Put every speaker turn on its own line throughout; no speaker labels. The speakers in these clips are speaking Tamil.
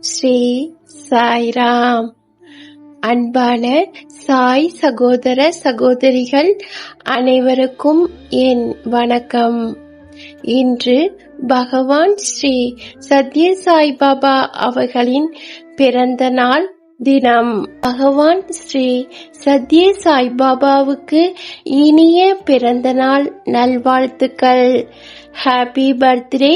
ஸ்ரீ சாய்ராம். அன்பான சாய் சகோதர சகோதரிகள் அனைவருக்கும் என் வணக்கம். இன்று பகவான் ஸ்ரீ சத்ய சாய் பாபா அவர்களின் பிறந்த நாள் தினம். பகவான் ஸ்ரீ சத்ய சாய் பாபாவுக்கு இனிய பிறந்த நாள் நல்வாழ்த்துக்கள். ஹாப்பி பர்த்டே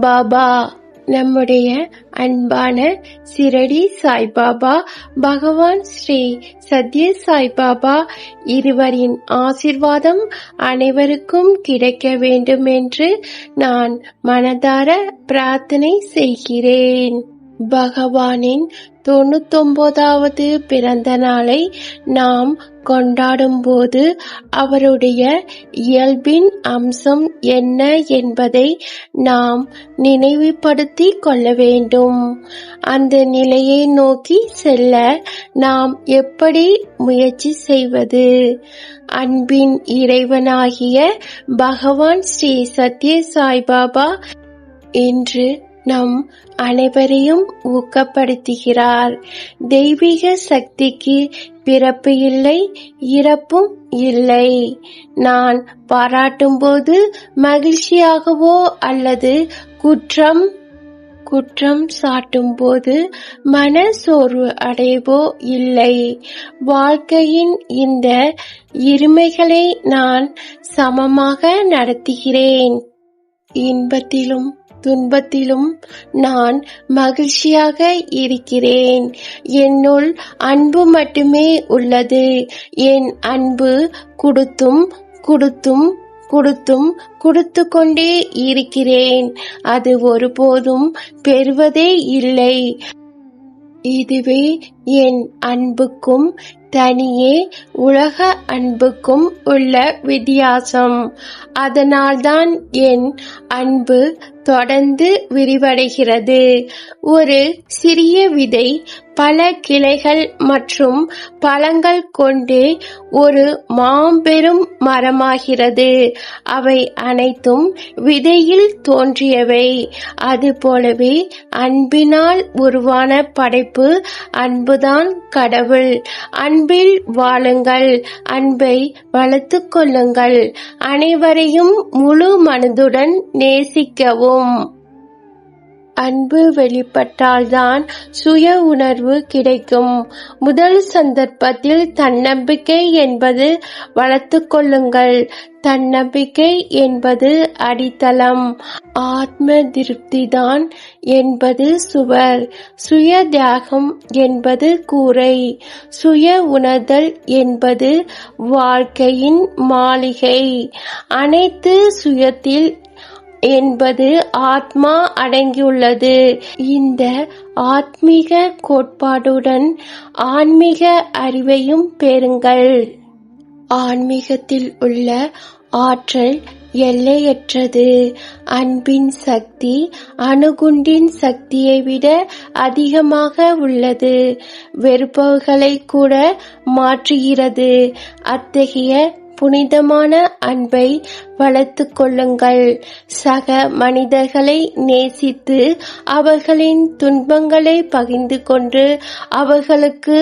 பாபா நம்முடைய அன்பான சிரடி சாய்பாபா பகவான் ஸ்ரீ சத்ய சாய்பாபா இருவரின் ஆசிர்வாதம் அனைவருக்கும் கிடைக்க வேண்டும் என்று நான் மனதார பிரார்த்தனை செய்கிறேன். பகவானின் தொண்ணூத்தொன்பதாவது பிறந்த நாளை நாம் கொண்டாடும் போது அவருடைய இயல்பின் அம்சம் என்ன என்பதை நாம் நினைவுபடுத்தி கொள்ள வேண்டும். அந்த நிலையை நோக்கி செல்ல நாம் எப்படி முயற்சி செய்வது? அன்பின் இறைவனாகிய பகவான் ஸ்ரீ சத்ய சாய்பாபா இன்று நம் அனைவரையும் ஊக்கப்படுத்துகிறார். தெய்வீக சக்திக்கு பிறப்பு இல்லை இறப்பும் இல்லை. நான் பாராட்டும்போது மகிழ்ச்சியாகவோ அல்லது குற்றம் குற்றம் சாட்டும் போது மன சோர்வு அடைவோ இல்லை. வாழ்க்கையின் இந்த இருமைகளை நான் சமமாக நடத்துகிறேன். இன்பத்திலும் துன்பத்திலும் நான் மகிழ்ச்சியாக இருக்கிறேன். என்னுள் அன்பு மட்டுமே உள்ளது. என் அன்பு கொடுத்தும் கொடுத்தும் கொடுத்தும் கொடுத்து கொண்டே இருக்கிறேன். அது ஒருபோதும் பெறுவதே இல்லை. இதுவே என் அன்புக்கும் தனியே உலக அன்புக்கும் உள்ள வித்தியாசம். அதனால்தான் என் அன்பு தொடர்ந்து விரிவடைகிறது. ஒரு சிறிய விதை பல கிளைகள் மற்றும் பழங்கள் கொண்டு ஒரு மாம்பெரும் மரமாகிறது. அவை அனைத்தும் விதையில் தோன்றியவை. அதுபோலவே அன்பினால் உருவான படைப்பு அன்புதான் கடவுள். அன்பில் வாழுங்கள் அன்பை வளர்த்துக் கொள்ளுங்கள். அனைவரையும் முழு மனதுடன் நேசிக்கவும். அன்பு வெளிப்பட்டால்தான் சுய உணர்வு கிடைக்கும். முதல் சந்தர்ப்பத்தில் தன்னம்பிக்கை என்பது வளர்த்து கொள்ளுங்கள். தன்னம்பிக்கை என்பது அடித்தளம். ஆத்ம திருப்திதான் என்பது சுவர். சுய தியாகம் என்பது கூரை. சுய உணர்தல் என்பது வாழ்க்கையின் மாளிகை. அனைத்து சுயத்தில் என்பது ஆத்மா அடங்கியுள்ளது. இந்த ஆத்மீக கோட்பாடுடன் ஆன்மீக அறிவையும் பெறுங்கள். ஆன்மீகத்தில் உள்ள ஆற்றல் எல்லையற்றது. அன்பின் சக்தி அணுகுண்டின் சக்தியை விட அதிகமாக உள்ளது. வெறுப்பவர்களை கூட மாற்றுகிறது. அத்தகைய புனிதமான அன்பை வளர்த்து கொள்ளுங்கள். சக மனிதர்களை நேசித்து அவர்களின் துன்பங்களை பகிர்ந்து கொண்டு அவர்களுக்கு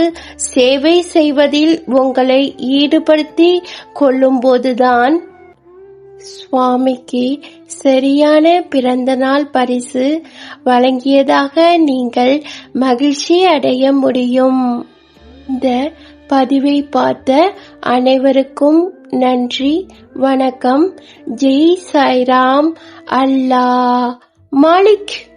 சேவை செய்வதில் உங்களை ஈடுபடுத்தி கொள்ளும்போதுதான். சுவாமிக்கு சரியான பிறந்த நாள் பரிசு வழங்கியதாக நீங்கள் மகிழ்ச்சி அடைய முடியும். இந்த பதிவை பார்த்த அனைவருக்கும் நன்றி வணக்கம். ஜெய் சாய்ராம். அல்லா மாலிக்.